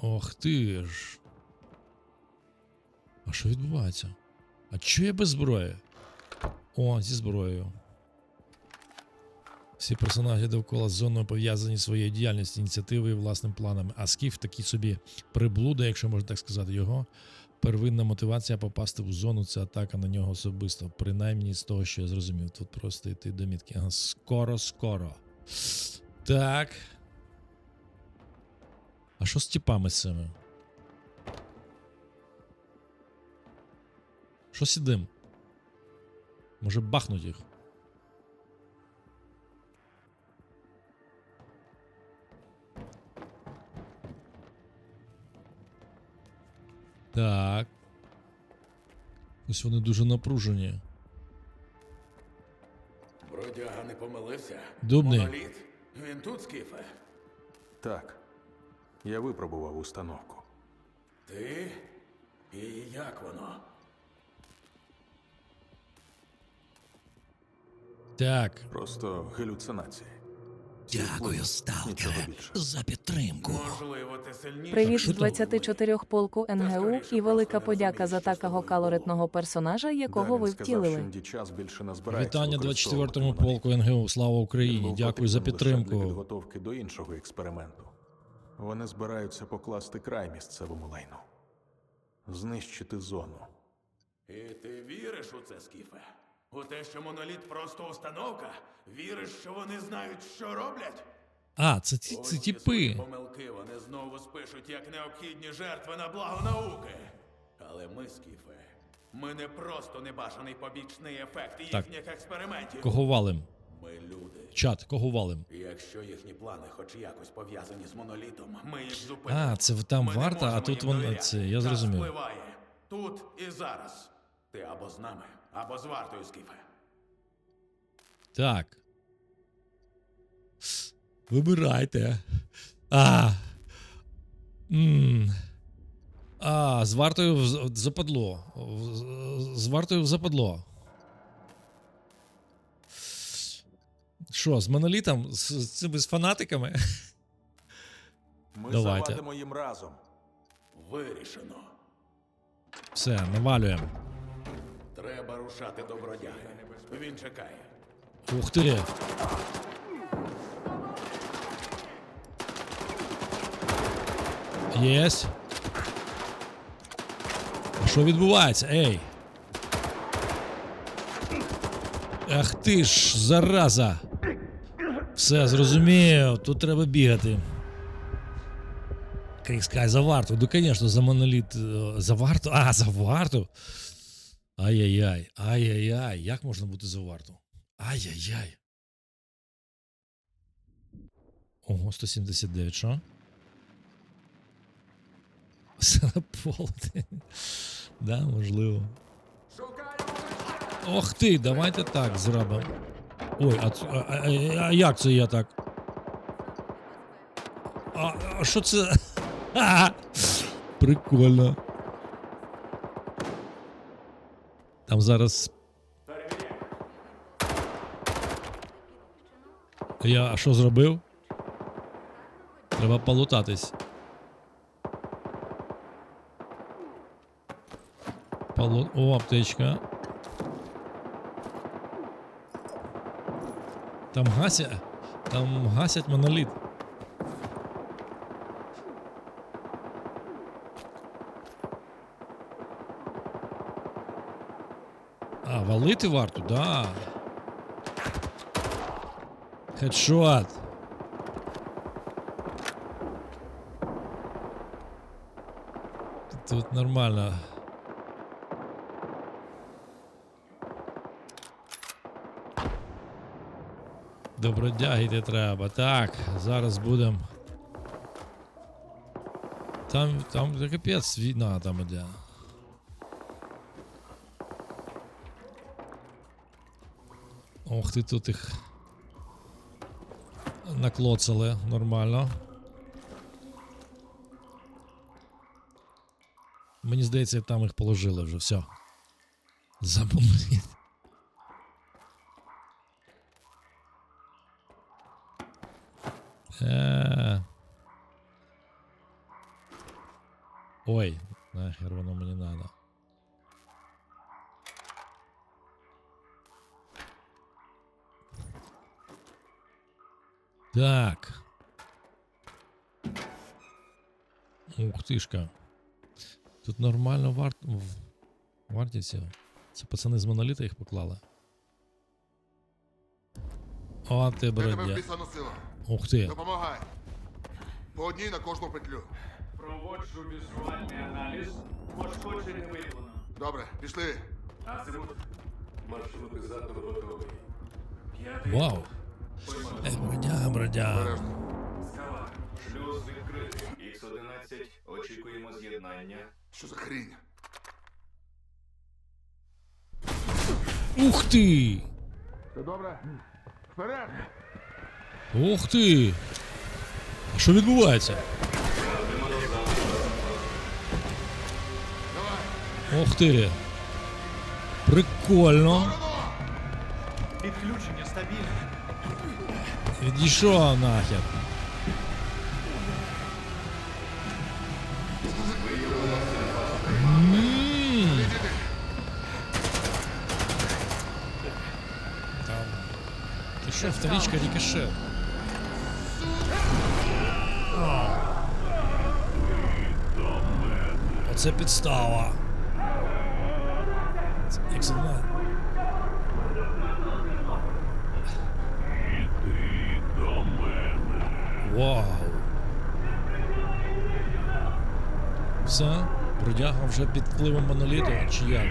Ох ти ж. А що відбувається? А чого я без зброї? О, зі зброєю. Всі персонажі довкола з зоною пов'язані своєю діяльністю, ініціативою і власним планами. А скіф такий собі приблуда, якщо можна так сказати, його. Первинна мотивація попасти в зону це атака на нього особисто. Принаймні з того, що я зрозумів. Тут просто йти до мітки. Скоро, скоро. Так. А що з тіпами цими? Що сидим? Може бахнуть їх? Так. Ось вони дуже напружені. Бродяга не помилився. Дубний. Моноліт. Він тут, Скіфе. Так. Я випробував установку. Ти? І як воно? Так. Просто галюцинації. Дякую, сталкере, за підтримку. Можливо, ти. Привіт з 24 полку НГУ і велика подяка за такого калоритного персонажа, якого ви втілили. Вітання використовувати 24-му полку НГУ. Слава Україні! Дякую за підтримку. підготовки до іншого експерименту. Вони збираються покласти край місцевому лайну. Знищити зону. І ти віриш у це, Скіфе? У те, що моноліт просто установка? Віриш, що вони знають, що роблять? А, це ці, це ці тіпи. помилки вони знову спишуть як необхідні жертви на благо науки. Але ми, Скіфе, ми не просто небажаний побічний ефект Так. їхніх експериментів. Кого валим? Ми люди. Чат, кого валим? Якщо їхні плани хоч якось пов'язані з монолітом, ми їх зупинимо. А, це там Ми не варта, а можемо тут їм вон довіряти. це, я Час зрозумів. впливає. Тут і зараз. Ти або з нами, або з вартою, Скіфе. Так. Вибирайте. А. М. А, з вартою в з- западло. В- З вартою в западло. Що, з монолітом? З, з цими з фанатиками? Ми Давайте. завадимо їм разом. Вирішено. Все, навалюємо. Треба рушати до бродяги. Він чекає. Ух ти. Єсть. А Що відбувається? Ей. Ах ти ж, зараза. Все, зрозумів. Тут треба бігати. Кріскай за варту. Ну, звісно, за моноліт. е, За варту. А, за варту. Ай-яй-яй. Ай-яй-яй. Як можна бути за варту? Ай-яй-яй. Ого, 179, що? Сарапол. Да, можливо. Ох ти, давайте так зробимо. Ой, а, а, а, а як це я так? А, а що це? Прикольно. Там зараз. Я а що зробив? Треба полутатись. Полу... О, аптечка. Там гасять. Там гасять моноліт. А, валити варту, да. Хедшот. Тут нормально. Добродяги йти треба. Так, зараз будемо. Там, там та капець війна там іде. Ох ти тут їх наклоцали нормально. Мені здається, там їх положили вже, все. Забули. Е. Ой, нахер воно мені надо. Так. Ух тишка. Тут нормально варт... в- Це пацани з моноліта їх поклали. О, ти бродя. Ух ти. Допомагай. По одній на кожну петлю. Проводжу візуальний аналіз. Пошкоджень не виявлено. Добре, пішли. Азимут. Маршрутизатор готовий. П'ятий. Вау. Ей, бродяга, бродяга. Скала. Шлюз відкритий. Х-11. Очікуємо з'єднання. Що за хрінь? Ух ти! Все добре? Вперед! Ух ти! А що відбувається? Ух ти! Прикольно! Підключення стабільне. Відійшов нахер. Що, вторичка рикошет. Оце підстава. Як. Вау. Все, бродяга вже під впливом моноліту, чи як?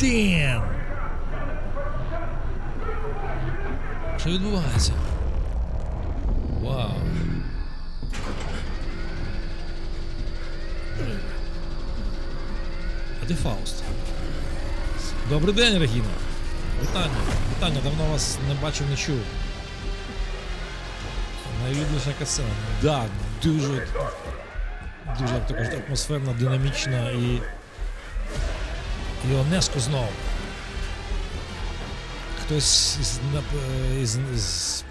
Ден! Що відбувається? Вау. А де Фауст? Добрий день, Регіна. Вітання. Вітання, давно вас не бачив, не чув. Найулюбленіша касцена. Да, дуже. Дуже, як то кажуть, атмосферна, динамічна і. І Онеско знов. Хтось із, нап- із, із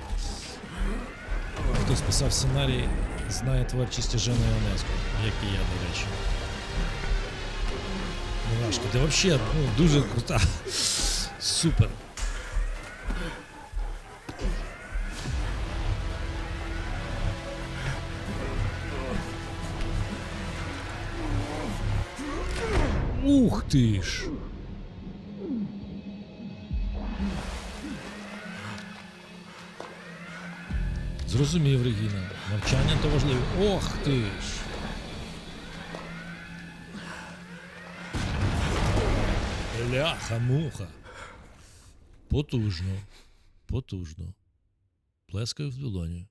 хтось писав сценарій, знає творчість Жени Онеско, як і я, до речі. Мурашко, ти взагалі ну, дуже крута. Супер. Ух ти ж! Зрозумів, Регіна. Навчання то важливе. Ох ти ж! Ляха-муха. Потужно. Потужно. Плескаю в долоні.